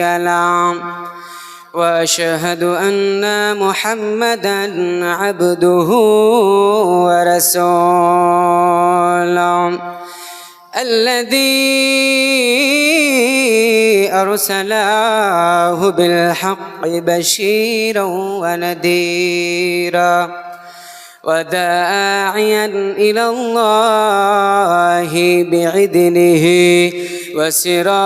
له وأشهد أن محمدا عبده ورسوله. الذي ارسله بالحق بشيرا ونذيرا. وداعيا إلى الله باذنه وسراجا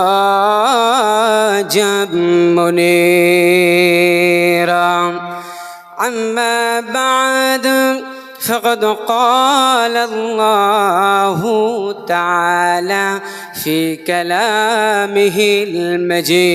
منيرا. أما بعد فقد قال الله تعالى في كلامه المجيد.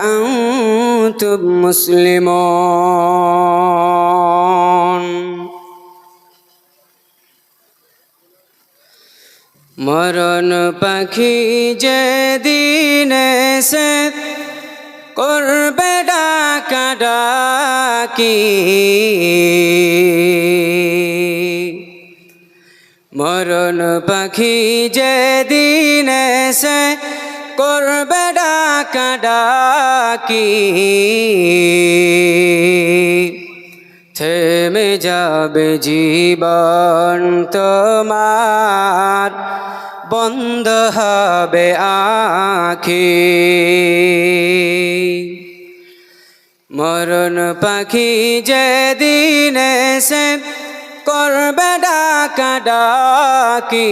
وانتم مسلمون মরণ পাখি যেদিন সে করবে ডাকা ডাকি মরণ পাখি যেদিন সে করবে ডাকা ডাকি থেমে যাবে জীবন তোমার, বন্ধ হবে আখি। মরণ পাখি যেদিন সে করবে ডাকা ডাকি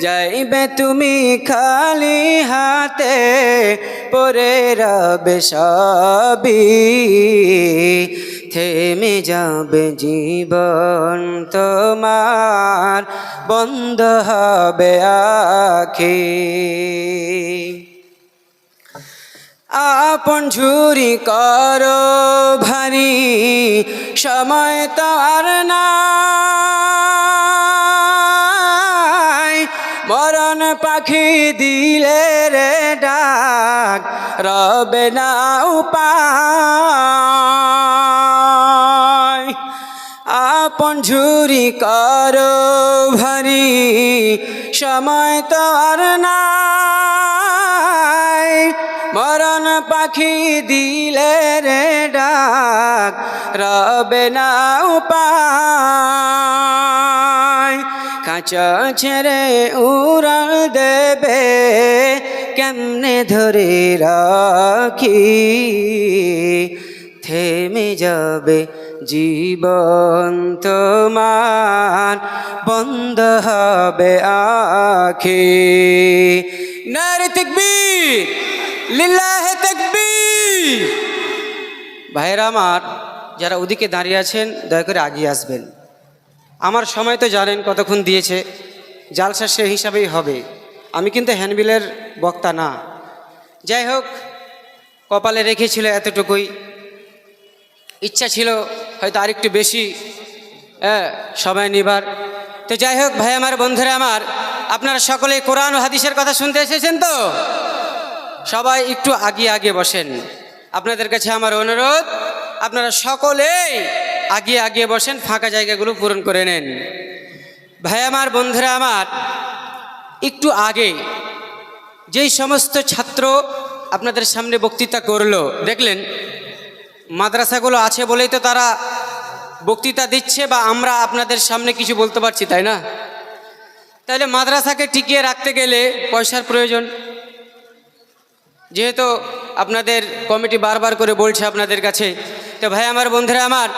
যাইবে তুমি খালি হাতে, পরে রবে সবই। থেমে যাবে জীবন তোমার, বন্ধ হবে আখি আপন ঝুরি করো ভারী, সময় তো আর নাই পাখি দিলে রে ডাক, রবে না উপায়। আপন ঝুরি করো ভারী, সময় তো আর মরণ পাখি দিলে রে ডাক, রবে না উপায়। কাঁচা ছেড়ে উড়াল দেবে, কেমনে ধরে রাখি? থেমে যাবে জীবন তোমার, বন্ধ হবে আখি। নারে তকবীর, লিল্লাহে তকবীর। ভাইয়েরা আমার, যারা ওদিকে দাঁড়িয়ে আছেন, দয়া করে আগিয়ে আসবেন। আমার সময় তো জানেন কতক্ষণ দিয়েছে, জালসা সে হিসাবেই হবে। আমি কিন্তু হ্যান্ডবিলের বক্তা না। যাই হোক, কপালে রেখেছিল এতটুকুই। ইচ্ছা ছিল হয়তো আরেকটু বেশি সময় নিবার। তো যাই হোক, ভাই আমার, বন্ধুরা আমার, আপনারা সকলে কোরআন হাদিসের কথা শুনতে এসেছেন তো? সবাই একটু আগে আগে বসেন। আপনাদের কাছে আমার অনুরোধ, আপনারা সকলেই আগে আগে বসেন, ফাঁকা জায়গাগুলো পূরণ করে নেন। ভাই আমার, বন্ধুরা আমার, একটু আগে যেই সমস্ত ছাত্র আপনাদের সামনে বক্তৃতা করল, দেখলেন মাদ্রাসাগুলো আছে বলেই তো তারা বক্তৃতা দিচ্ছে বা আমরা আপনাদের সামনে কিছু বলতে পারছি, তাই না? তাহলে মাদ্রাসাকে টিকিয়ে রাখতে গেলে পয়সার প্রয়োজন। যেহেতু আপনাদের কমিটি বারবার করে বলছে আপনাদের কাছে। তো ভাই, আমার বন্ধুরা আমার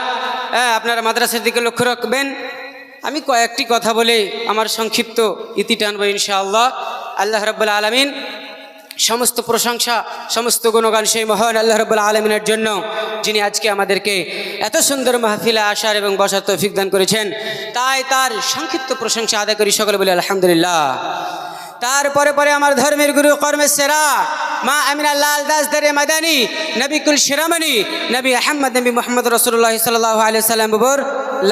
হ্যাঁ আপনারা মাদ্রাসার দিকে লক্ষ্য রাখবেন। আমি কয়েকটি কথা বলে আমার সংক্ষিপ্ত ইতি টানব ইনশাআল্লাহ। আল্লাহ রব্বুল আলমিন সমস্ত প্রশংসা, সমস্ত গুণগান সেই মহান আল্লাহ রব্বুল আলমিনের জন্য, যিনি আজকে আমাদেরকে এত সুন্দর মাহফিলে আসার এবং বসার তৌফিক দান করেছেন, তাই তার সংক্ষিপ্ত প্রশংসা আদায় করি সকলে বলে আলহামদুলিল্লাহ। তারপরে পরে আমার ধর্মের গুরু কর্মের সেরা মা আমিনা লাল দাস দারে মাদানি, নবী কুল শিরামণি নবী আহমদ, নবী মোহাম্মদ রসুল্লাহ সাল্লাহ আলিয়া সাল্লাম বুবর,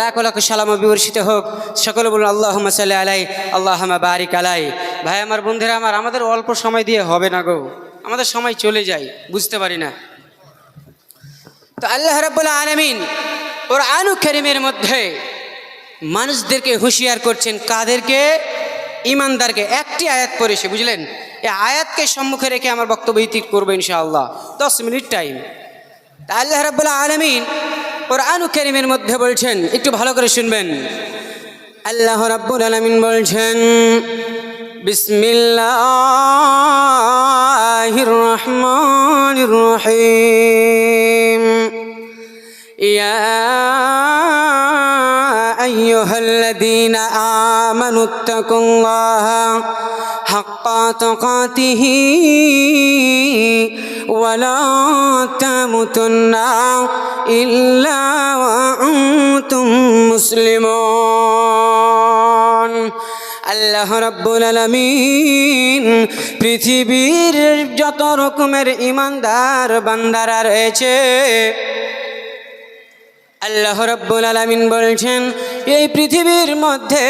লাখ লাখ সালাম বিবর্ষিত হোক। সকলে বলুন আল্লাহ সাল্লাহ আলাই আল্লাহ বারিক আলাই। ভাই, আমার বন্ধুরা, আমার, আমাদের অল্প সময় দিয়ে হবে না গো। আমাদের সময় চলে যায়, বুঝতে পারি না। তো আল্লাহ রাব্বুল আলমিন ওর আনু কেরিমের মধ্যে মানুষদেরকে হুঁশিয়ার করছেন, কাদেরকে? ইমানদারকে একটি আয়াত পড়েছে বুঝলেন? এই আয়াতকে সম্মুখে রেখে আমার বক্তব্য ইতি করব ইনশাআল্লাহ। দশ মিনিট টাইম। তা আল্লাহ রাব্বুল আলমিন ওর আনু কেরিমের মধ্যে বলছেন, একটু ভালো করে শুনবেন। আল্লাহ রাব্বুল আলমিন বলছেন, বিসমিল্লাহির রহমানির রহিম। يا أيها الذين آمنوا اتقوا الله حق تقاته ولا تموتن إلا وأنتم مسلمون আল্লাহ রাব্বুল আলামিন পৃথিবীর যত রকমের ইমানদার বান্দারা রয়েছে আল্লাহ রব্বুল আলমিন বলছেন, এই পৃথিবীর মধ্যে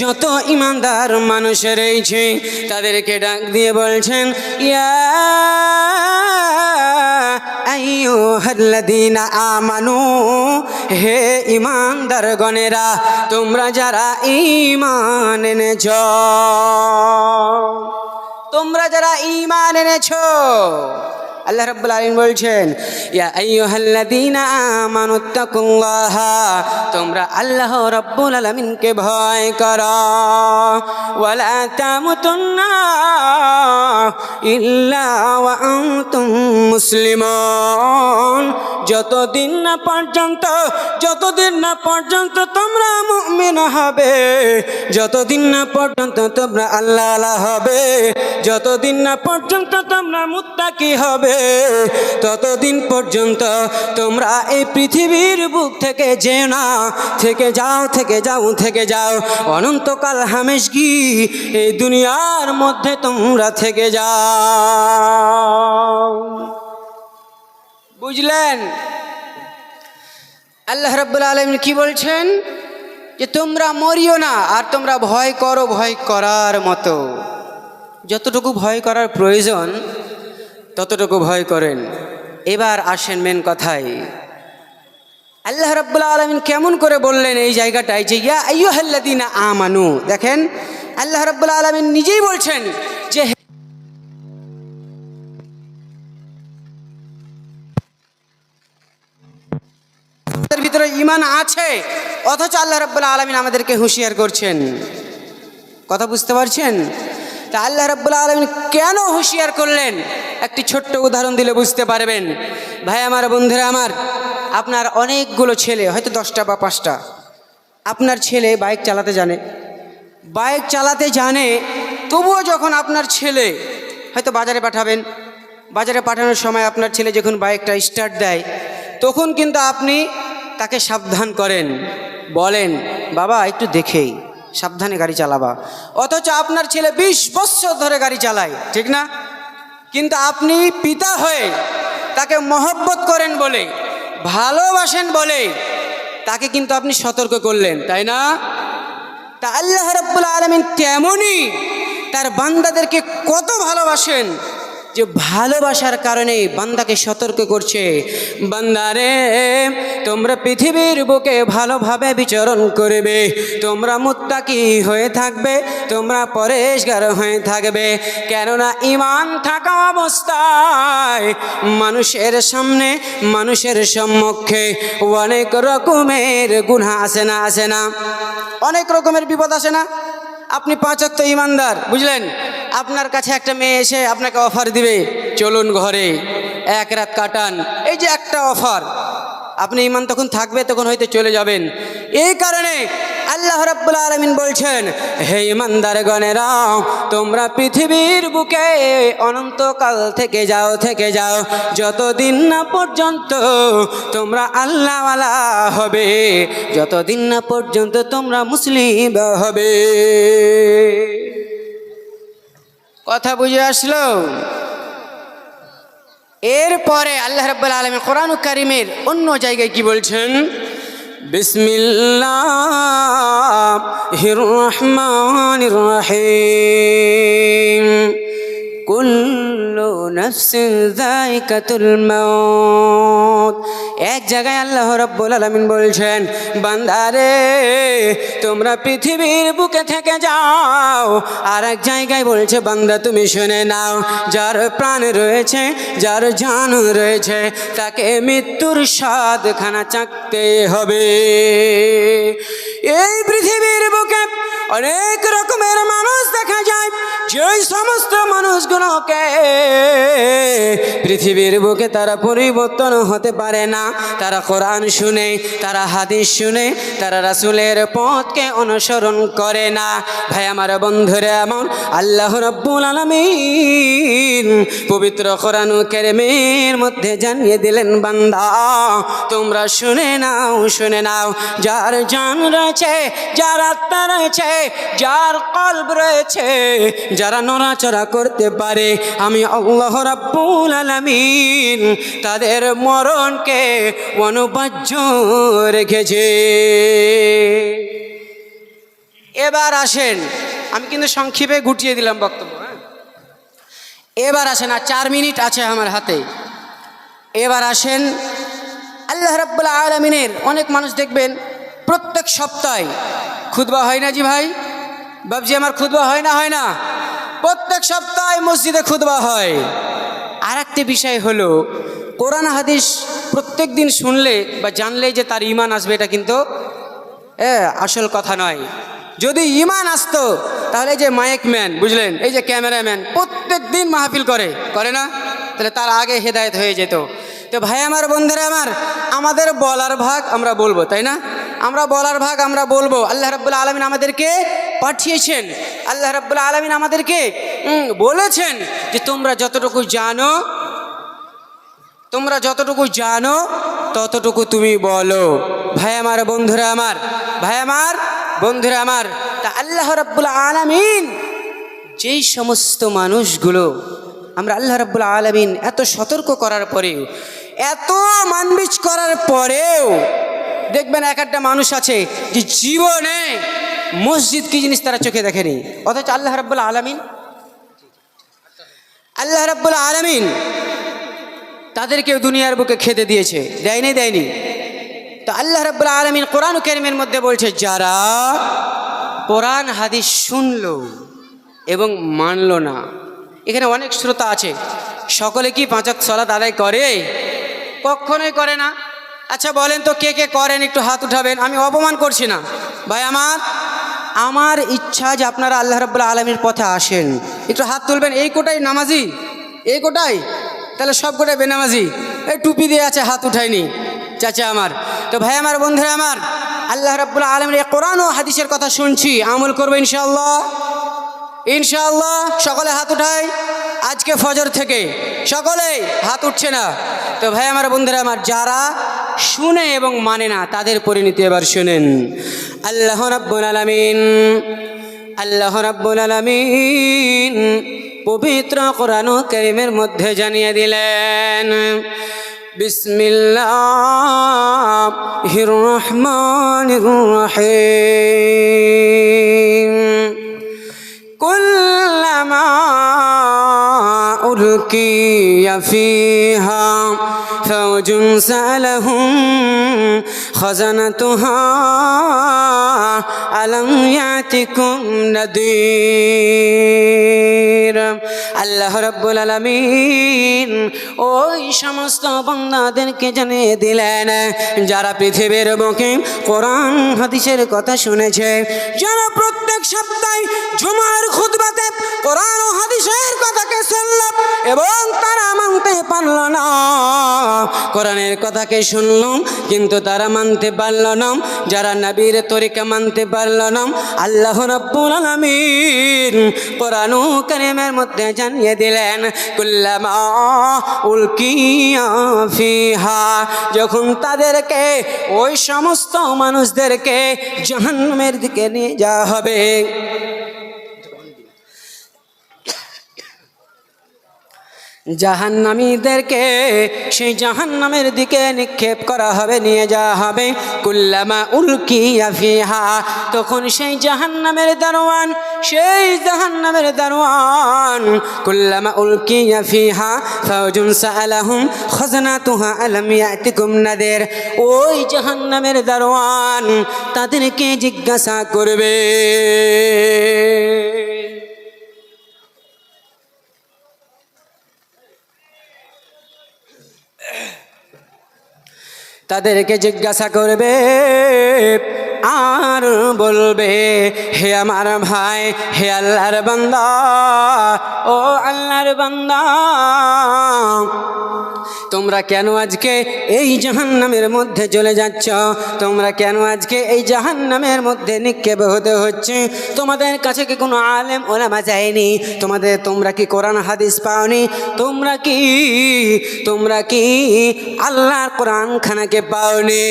যত ইমানদার মানুষ রয়েছে, তাদেরকে ডাক দিয়ে বলছেন, ইয়া আমানু, হে ইমানদার গণেরা তোমরা যারা ঈমান এনেছ, তোমরা যারা ঈমান এনেছো আল্লাহ রাব্বুল আলামিন বলছেন, ইয়া আইয়ুহাল্লাযীনা আমানুত্তাকুল্লাহ তোমরা আল্লাহ রাব্বুল আলামিনকে ভয় করো। ওয়ালা তামুতুন্না ইল্লা ওয়া আনতুম মুসলিমুন। যতদিন না পর্যন্ত, যতদিন না পর্যন্ত তোমরা মুমিন হবে, যতদিন না পর্যন্ত তোমরা আল্লাহ আল্লাহ হবে, যতদিন না পর্যন্ত তোমরা মুত্তাকি হবে ততদিন পর্যন্ত তোমরা এই পৃথিবীর বুক থেকে যে না। থেকে যাও থেকে যাও থেকে যাও। অনন্তকাল হামেশ কি এই দুনিয়ার মধ্যে তোমরা থেকে যাও। বুঝলেন? আল্লাহ রাব্বুল আলমিন কি বলছেন? যে তোমরা মরিও না, আর তোমরা ভয় করো, ভয় করার মতো। যতটুকু ভয় করার প্রয়োজন ততটুকু ভয় করেন। এবার আসেন মেন কথায়। আল্লাহ রাব্বুল আলমিন কেমন করে বললেন এই জায়গাটায় যে, ইয়া আইয়ুহাল্লাযীনা আমানু। দেখেন, আল্লাহ রাব্বুল আলমিন নিজেই বলছেন যে ভিতরে ইমান আছে, অথচ আল্লাহ রাব্বুল আলমিন আমাদেরকে হুঁশিয়ার করছেন। কথা বুঝতে পারছেন? তা আল্লাহ রাব্বুল আলমিন কেন হুঁশিয়ার করলেন? একটি ছোট্ট উদাহরণ দিলে বুঝতে পারবেন। ভাই, আমার বন্ধুরা, আমার, আপনার অনেকগুলো ছেলে, হয়তো দশটা বা পাঁচটা। আপনার ছেলে বাইক চালাতে জানে। বাইক চালাতে জানে, তবুও যখন আপনার ছেলে, হয়তো বাজারে পাঠাবেন। বাজারে পাঠানোর সময় আপনার ছেলে যখন বাইকটা স্টার্ট দেয়, তখন কিন্তু আপনি তাকে সাবধান করেন। বলেন, বাবা, একটু দেখেই, সাবধানে গাড়ি চালাবা। অথচ আপনার ছেলে বিশ বছর ধরে গাড়ি চালায়, ঠিক না? কিন্তু আপনি পিতা হয়ে তাকে মহব্বত করেন বলে, ভালোবাসেন বলে, তাকে কিন্তু আপনি সতর্ক করলেন, তাই না? তা আল্লাহ রব্বুল আলমিন তেমনই তার বান্দাদেরকে কত ভালোবাসেন যে ভালোবাসার কারণে বান্দাকে সতর্ক করছে। বান্দারে তোমরা পৃথিবীর বুকে ভালোভাবে বিচরণ করবে। তোমরা মুত্তাকি হয়ে থাকবে, তোমরা পরেশগার হয়ে থাকবে। কেননা ইমান থাকা অবস্থায় মানুষের সামনে, মানুষের সম্মুখে অনেক রকমের গুণা আসে না আসে না? অনেক রকমের বিপদ আসে না? আপনি পাঁচত্ব ইমানদার বুঝলেন? আপনার কাছে একটা মেয়ে এসে আপনাকে অফার দিবে, চলুন ঘরে, এক রাত কাটান। এই যে একটা অফার আপনি ইমান তখন থাকবে, তখন হয়তো চলে যাবেন। এই কারণে আল্লাহ রাব্বুল আলমিন বলছেন, হে ইমানদার গণেরা তোমরা পৃথিবীর বুকে অনন্তকাল থেকে যাও থেকে যাও। যতদিন না পর্যন্ত তোমরা আল্লাহওয়ালা হবে, যতদিন না পর্যন্ত তোমরা মুসলিম হবে। কথা বুঝে আসলো? এরপরে আল্লাহ রাব্বুল আলমী কোরআন করিমের অন্য জায়গায় কি বলছেন? বিসমিল্লাহ রহমান রহিম। কুল্লু নফসিন এক জায়গায় আল্লাহ রাব্বুল আলামিন বলছেন, বান্দারে, তোমরা পৃথিবীর বুকে থেকে যাও। আর এক জায়গায় বলছে, বান্দা, তুমি শুনে নাও, যার প্রাণ রয়েছে, যার জান রয়েছে, তাকে মৃত্যুর স্বাদখানা চাকতে হবে। এই পৃথিবীর বুকে অনেক রকমের মানুষ দেখা যায়, যেই সমস্ত মানুষগুলোকে পৃথিবীর বুকে তারা পরিবর্তন হতে পারে না। তারা কোরআন শুনে, তারা হাদিস শুনে, তারা রাসুলের পথকে অনুসরণ করে না। ভাই, আমার বন্ধুরা এমন আল্লাহ রব্বুল আলমিন পবিত্র কোরআন কেরেমের মধ্যে জানিয়ে দিলেন, বান্দা, তোমরা শুনে নাও শুনে নাও। যার জান রয়েছে, যার আত্মা রয়েছে, যার কল্প রয়েছে, যারা নড়াচড়া করতে পারে আমি আল্লাহ রাব্বুল আলামিন তাদের মরণকে অনুবাজ্য রেখেছে। এবার আসেন। আমি কিন্তু সংক্ষেপে গুটিয়ে দিলাম বক্তব্য হ্যাঁ? এবার আসেন, আর চার মিনিট আছে আমার হাতে। এবার আসেন, আল্লাহ রাব্বুল আলমিনের অনেক মানুষ দেখবেন প্রত্যেক সপ্তাহে খুদবা হয় না জি ভাই? বাবজি আমার খুদবা হয় না হয় না? প্রত্যেক সপ্তাহে মসজিদে খুদবা হয়। আর একটি বিষয় হলো, কোরআন হাদিস প্রত্যেক দিন শুনলে বা জানলেই যে তার ইমান আসবে, এটা কিন্তু আসল কথা নয়। যদি ইমান আসতো, তাহলে এই যে মাইক ম্যান, বুঝলেন? এই যে ক্যামেরাম্যান, প্রত্যেক দিন মাহফিল করে। করে না? তাহলে তার আগে হেদায়েত হয়ে যেত। তো ভাই আমার, বন্ধুরা আমার, আমাদের বলার ভাগ আমরা বলব, তাই না? আমরা বলার ভাগ আমরা বলব। আল্লাহ রাব্বুল আলমিন আমাদেরকে পাঠিয়েছেন। আল্লাহ রাব্বুল আলমিন আমাদেরকে বলেছেন যে তোমরা যতটুকু জানো, তোমরা যতটুকু জানো, ততটুকু তুমি বলো। ভাই আমার, বন্ধুরা আমার, ভাই আমার, বন্ধুরা আমার, তা আল্লাহ রাব্বুল আলামিন যেই সমস্ত মানুষগুলো আমরা আল্লাহ রাব্বুল আলামিন এত সতর্ক করার পরেও এত মানবিজ করার পরেও দেখবেন এক একটা মানুষ আছে যে জীবনে মসজিদ কি জিনিস তারা চোখে দেখেনি। অথচ আল্লাহ রাব্বুল আলামিন, আল্লাহ রাব্বুল আলামিন তাদেরকেও দুনিয়ার বুকে খেতে দিয়েছে। দেয়নি দেয়নি। তো আল্লাহ রাব্বুল আলমিন কোরআন কেরিমের মধ্যে বলছে, যারা কোরআন হাদিস শুনল এবং মানলো না, এখানে অনেক শ্রোতা আছে, সকলে কি পাঁচক সলাত আদায় করে? কখনোই করে না। আচ্ছা বলেন তো কে কে করেন? একটু হাত উঠাবেন। আমি অপমান করছি না। ভাই, আমার আমার ইচ্ছা যে আপনারা আল্লাহ রাব্বুল আলমীর পথে আসেন। একটু হাত তুলবেন। এই কোটাই নামাজি? এই কোটাই? তাহলে সব কোটাই বেনামাজি। এই টুপি দিয়ে আছে, হাত উঠায়নি। চাচা আমার। তো ভাই, আমার বন্ধুরা আমার, আল্লাহ রাব্বুল আলমের কোরআন ও হাদিসের কথা শুনছি। আমল করব ইনশাআল্লাহ। ইনশাআল্লাহ সকলে হাত উঠায় আজকে ফজর থেকে সকলেই হাত উঠছে না। তো ভাই, আমার বন্ধুরা, আমার যারা শুনে এবং মানে না, তাদের পরিণতি এবার শুনেন। আল্লাহ রাব্বুল আলামিন, আল্লাহ রাব্বুল আলামিন পবিত্র কোরআন করিমের মধ্যে জানিয়ে দিলেন, বিসমিল্লাহির রহমানির রহিম। كلما ألقي فيها فوج سألهم خزنتها ألم يأتكم نذير আল্লাহ রব্বুল আলমিন ওই সমস্ত বন্দাদেরকে জানিয়ে দিলেন যারা পৃথিবীর বুকে কোরআন হাদিসের কথা শুনেছে যারা প্রত্যেক সপ্তাহে জুমার খুতবাতে কোরআন ও হাদিসের কথাকে শুনল এবং তারা মানতে পারল না কোরআনের কথাকে শুনলাম কিন্তু তারা মানতে পারল না। যারা নবীর তরিকা মানতে পারল না। আল্লাহ রব্বুল আলামিন কোরআন কারীমের মধ্যে জানিয়ে দিলেন, কুল্লামা উলকিয়া ফিহা। যখন তাদেরকে, ওই সমস্ত মানুষদেরকে জাহান্নামের দিকে নিয়ে যাওয়া হবে জাহান্নামীদেরকে সেই জাহান্নামের দিকে নিক্ষেপ করা হবে, নিয়ে যাওয়া হবে। কুল্লামা উলকিয়া ফিহা, তখন সেই জাহান্নামের দারোয়ান, সেই জাহান্নামের দারোয়ান, কুল্লামা উলকিয়া ফিহা ফাউজুন সাআলাহুম খাজনাতুহা আলাম ইয়াতিকুম নাদের। ওই জাহান্নামের দারোয়ান তাদেরকে জিজ্ঞাসা করবে। তাদেরকে জিজ্ঞাসা করবে আর বলবে হে আমার ভাই হে আল্লাহর বান্দা ও আল্লাহর বান্দা তোমরা কেন আজকে এই জাহান্নামের মধ্যে চলে যাচ্ছ? তোমরা কেন আজকে এই জাহান্নামের মধ্যে নিক্ষেপ হতে হচ্ছে? তোমাদের কাছে কি কোনো আলেম, ওলামা যায়নি? তোমাদের, তোমরা কি কোরআন, হাদিস পাওনি? তোমরা কি তোমরা কি আল্লাহর কোরআন খানাকে পাওনি?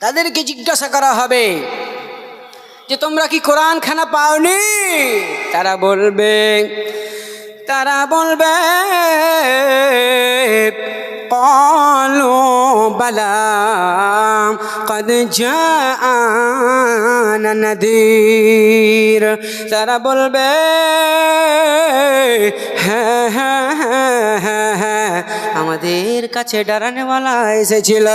তাদেরকে জিজ্ঞাসা করা হবে যে তোমরা কি কোরআন খানা পাওনি? তারা বলবে তারা বলবে قالوا بلى قد جاءنا نذير তারা বলবে হ্যাঁ হ্যাঁ হ্যাঁ হ্যাঁ হ্যাঁ আমাদের কাছে ডারানেওয়ালা এসেছিল।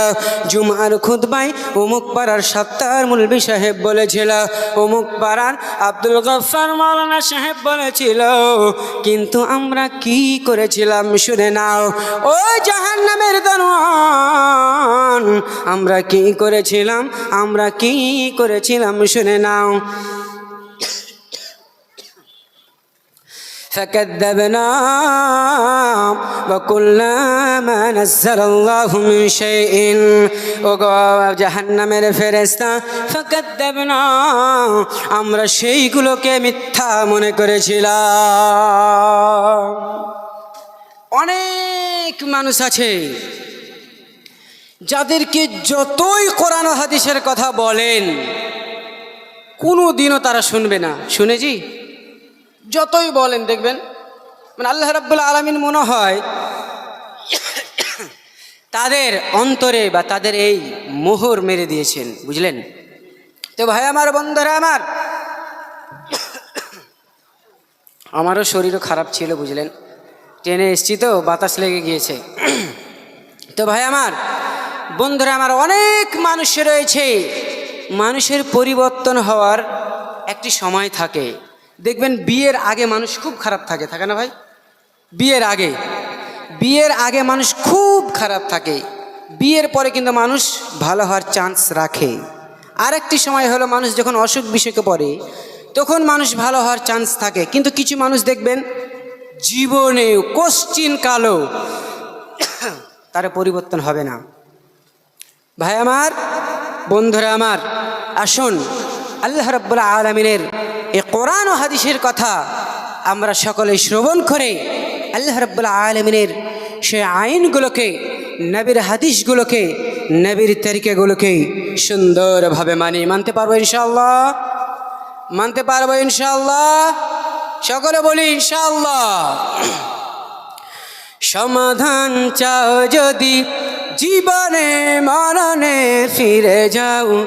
জুমার খুতবাই অমুক পাড়ার সপ্তাহের মুলবি সাহেব বলেছিল, অমুক পাড়ার আব্দুল গফার মৌলানা সাহেব বলেছিল, কিন্তু আমরা কি করেছিলাম শুনে নাও। ও জাহান নামের আমরা কি করেছিলাম? আমরা কি করেছিলাম শুনে নাও। فكذبنا وقلنا ما نزل الله من شيء জাহান্নামের ফেরেস্তা ফাকাদ্দাবনা আমরা সেইগুলোকে মিথ্যা মনে করেছিলাম অনেক মানুষ আছে যাদেরকে যতই কোরআন হাদিসের কথা বলেন কোনো দিনও তারা শুনবে না শুনেছি যতই বলেন, দেখবেন মানে আল্লাহ রাব্বুল আলমিন মনে হয় তাদের অন্তরে বা তাদের এই মোহর মেরে দিয়েছেন, বুঝলেন? তো ভাই আমার, বন্ধুরা আমার, আমারও শরীরও খারাপ ছিল, বুঝলেন? ট্রেনে এসছি তো, বাতাস লেগে গিয়েছে। তো ভাই আমার, বন্ধুরা আমার, অনেক মানুষ রয়েছে। মানুষের পরিবর্তন হওয়ার একটি সময় থাকে। দেখবেন বিয়ের আগে মানুষ খুব খারাপ থাকে থাকে না ভাই? বিয়ের আগে। বিয়ের আগে মানুষ খুব খারাপ থাকে। বিয়ের পরে কিন্তু মানুষ ভালো হওয়ার চান্স রাখে। আরেকটি সময় হলো মানুষ যখন অসুখ বিসুখে পড়ে, তখন মানুষ ভালো হওয়ার চান্স থাকে। কিন্তু কিছু মানুষ দেখবেন জীবনে কোশ্চিন কালো, তার পরিবর্তন হবে না। ভাই আমার, বন্ধুরা আমার, আসুন, আল্লাহ রব্বুল্লা আলমিনের এ কোরআন ও হাদিসের কথা আমরা সকলে শ্রবণ করে আল্লাহ রব্বুল্লা আলমিনের সে আইনগুলোকে, নবীর হাদিসগুলোকে, নবীর তরিকাগুলোকে সুন্দরভাবে মানি মানতে পারব ইনশাল্লাহ মানতে পারব ইনশাল্লাহ সকলে বলি ইনশাল্লাহ সমাধান চাও যদি জীবনে, মরণে ফিরে যাও।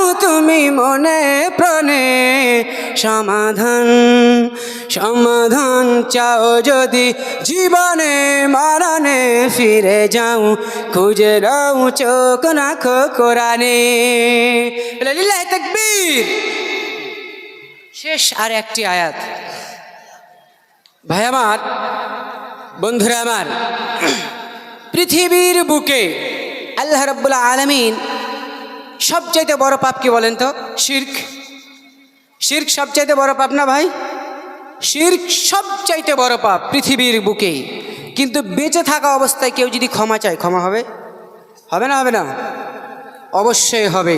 তুমি মনে প্রাণে সমাধান সমাধান চাও যদি জীবনে মরণে ফিরে যাও, খুঁজে নাও চোখ রাখো কোরআনে। শেষ আর একটি আয়াত। ভাই আমার, বন্ধুরা আমার, পৃথিবীর বুকে আল্লাহ রব্বুল আলমিন সবচাইতে বড় পাপ কি বলেন তো? শির্ক। শির্ক সবচাইতে বড় পাপ না ভাই? শির্ক সবচাইতে বড় পাপ পৃথিবীর বুকে। কিন্তু বেঁচে থাকা অবস্থায় কেউ যদি ক্ষমা চায়, ক্ষমা হবে? হবে না হবে না? অবশ্যই হবে।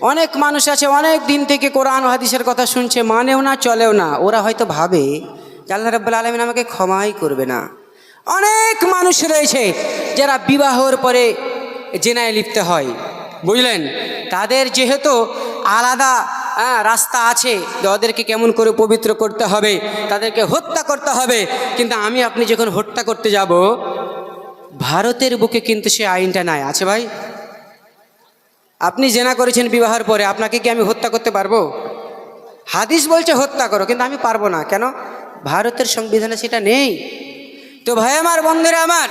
অনেক মানুষ আছে, অনেক দিন থেকে কোরআন হাদিসের কথা শুনছে, মানেও না, চলেও না। ওরা হয়তো ভাবে আল্লাহ রব্বুল আলমিন আমাকে ক্ষমাই করবে না। অনেক মানুষ রয়েছে যারা বিবাহর পরে জেনায় লিপ্ত হয়। বুঝলেন? তাদের যেহেতু আলাদা হ্যাঁ, রাস্তা আছে ওদেরকে কেমন করে পবিত্র করতে হবে তাদেরকে হত্যা করতে হবে কিন্তু আমি আপনি যখন হত্যা করতে যাব ভারতের বুকে কিন্তু সে আইনটা নাই আছে ভাই? আপনি জেনা করেছেন বিবাহের পরে আপনাকে কি আমি হত্যা করতে পারব? হাদিস বলছে হত্যা করো কিন্তু আমি পারব না কেন? ভারতের সংবিধানে সেটা নেই। তো ভাই আমার বন্ধুরা আমার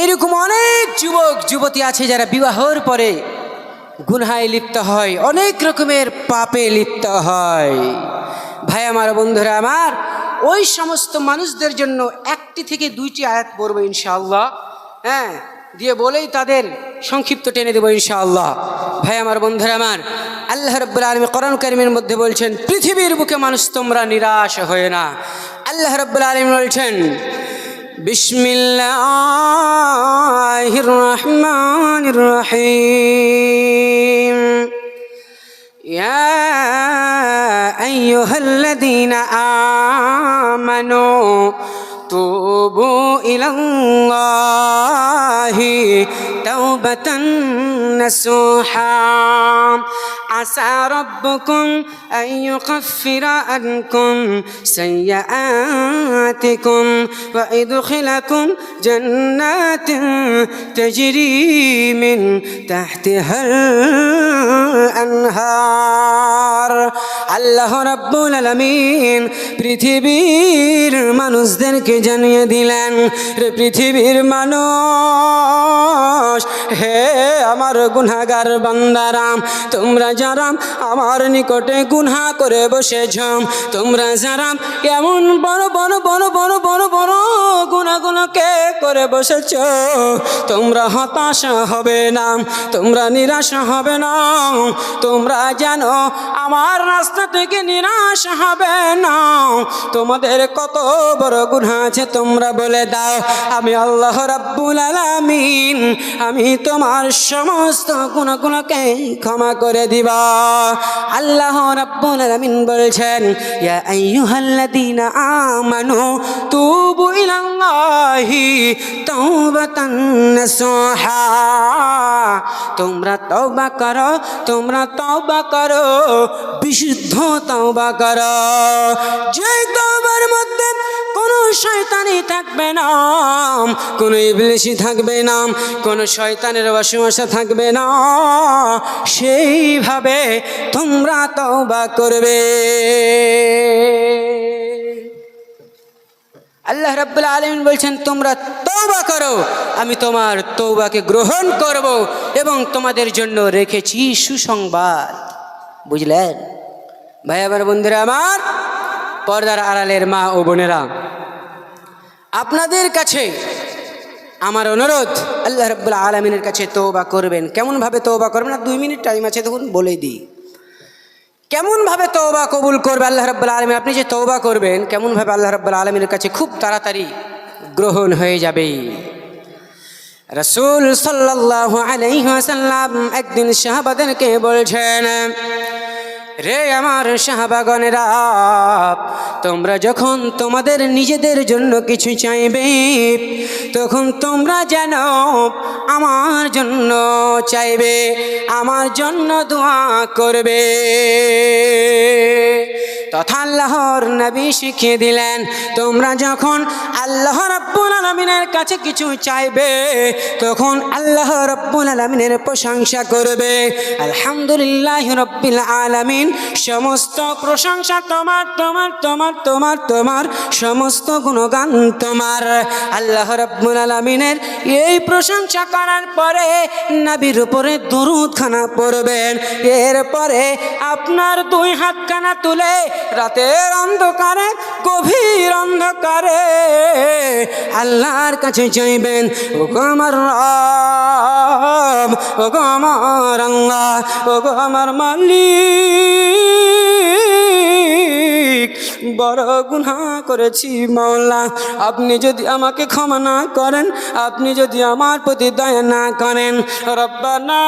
এইরকম অনেক যুবক, যুবতী আছে যারা বিবাহর পরে গুনহায় লিপ্ত হয়, অনেক রকমের পাপে লিপ্ত হয়। ভাই আমার, বন্ধুরা আমার, ওই সমস্ত মানুষদের জন্য একটি থেকে দুইটি আয়াত পড়ব ইনশাআল্লাহ। হ্যাঁ দিয়ে বলেই তাদের সংক্ষিপ্ত টেনে দেবো ইনশাআল্লাহ। ভাই আমার, বন্ধুরা আমার, আল্লাহ রব্বুল আলমী করণ কারিমের মধ্যে বলছেন, পৃথিবীর বুকে মানুষ তোমরা নিরাশ হয়ে না। আল্লাহ রব্বুল আলমী বলছেন بسم الله الرحمن الرحيم يا أيها الذين آمنوا توبوا إلى الله توبة نصوحا عسى ربكم أن يكفر عنكم سيئاتكم ويدخلكم جنات تجري من تحتها الأنهار আল্লাহ রাব্বুল আলামিন পৃথিবীর মানুষদেরকে জানিয়ে দিলেন রে পৃথিবীর মানুষ হে আমার গুনাগার বান্দারাম তোমরা যারা আমার নিকটে গুনহা করে বসেছ, তোমরা যারা এমন বড় বড় বড় বড় বড় বড় গুণাগুলোকে করে বসেছ, তোমরা হতাশা হবে না, তোমরা নিরাশা হবে না, তোমরা জানো আমার রাস্তা থেকে নিরাশ হবে না। তোমাদের কত বড় গুণা আছে তোমরা বলে দাও, আমি আল্লাহ রাব্বুল আলামিন, আমি তোমার সমস্ত গুণগুলোকে ক্ষমা করে দিবা। আল্লাহ রাব্বুল আলামিন বলছেন, ইয়া আইয়ুহাল্লাযীনা আমানু তুবু ইলাল্লাহি তাওবাতান নাসুহা। তোমরা তওবা করো, তোমরা তওবা করো, বিশুদ্ধ তওবা করো। যে তওবার কোনো শয়তানি থাকবে না। কোনো ইবলিশি থাকবে না, কোনো শয়তানের বসবাসা থাকবে না। সেইভাবে তোমরা তওবা করবে। আল্লাহ রাব্বুল আলামিন বলছেন, তোমরা তৌবা করো, আমি তোমার তৌবাকে গ্রহণ করব এবং তোমাদের জন্য রেখেছি সুসংবাদ। বুঝলেন? ভাই, আমার বন্ধুরা, আমার পর্দার আড়ালের মা ও বোনেরা আপনাদের কাছে আমার অনুরোধ, আল্লাহ রব্বুল আলমিনের কাছে তৌবা করবেন। কেমনভাবে তৌবা করবেন? আর দুই মিনিট টাইম আছে তখন বলে দিই। কেমনভাবে তৌবা কবুল করবে আল্লাহ রব্বুল আলমিন? আপনি যে তৌবা করবেন, কেমনভাবে আল্লাহ রব্বুল আলমিনের কাছে খুব তাড়াতাড়ি গ্রহণ হয়ে যাবে। রসুল সাল্লাহ আলাইহাসাল্লাম একদিন শাহবাদেরকে বলছেন রে আমার শাহবাগনেরা, তোমরা যখন তোমাদের নিজেদের জন্য কিছু চাইবে, তখন তোমরা যেন আমার জন্য চাইবে, আমার জন্য দোয়া করবে। তথা আল্লাহর নবী শিখিয়ে দিলেন, তোমরা যখন আল্লাহ রব্বুল আলমিনের কাছে কিছু চাইবে, তখন আল্লাহ রব্বুল আলমিনের প্রশংসা করবে। আলহামদুলিল্লাহ রব্বিল আলমিন, সমস্ত প্রশংসা তোমার তোমার তোমার তোমার তোমার, সমস্ত গুণগান তোমার। আল্লাহ রব্বুল আলমিনের এই প্রশংসা করার পরে নবীর উপরে দরুদ খানা পড়বেন। এরপরে আপনার দুই হাতখানা তুলে রাতের অন্ধকারে, গভীর অন্ধকারে আল্লাহর কাছে চাইবেন ও আমার রব ও আমার আল্লাহ ও আমার মালিক। বড় গুনাহ করেছি মাওলা, আপনি যদি আমাকে ক্ষমা না করেন, আপনি যদি আমার প্রতি দয়া না করেন, রব্বানা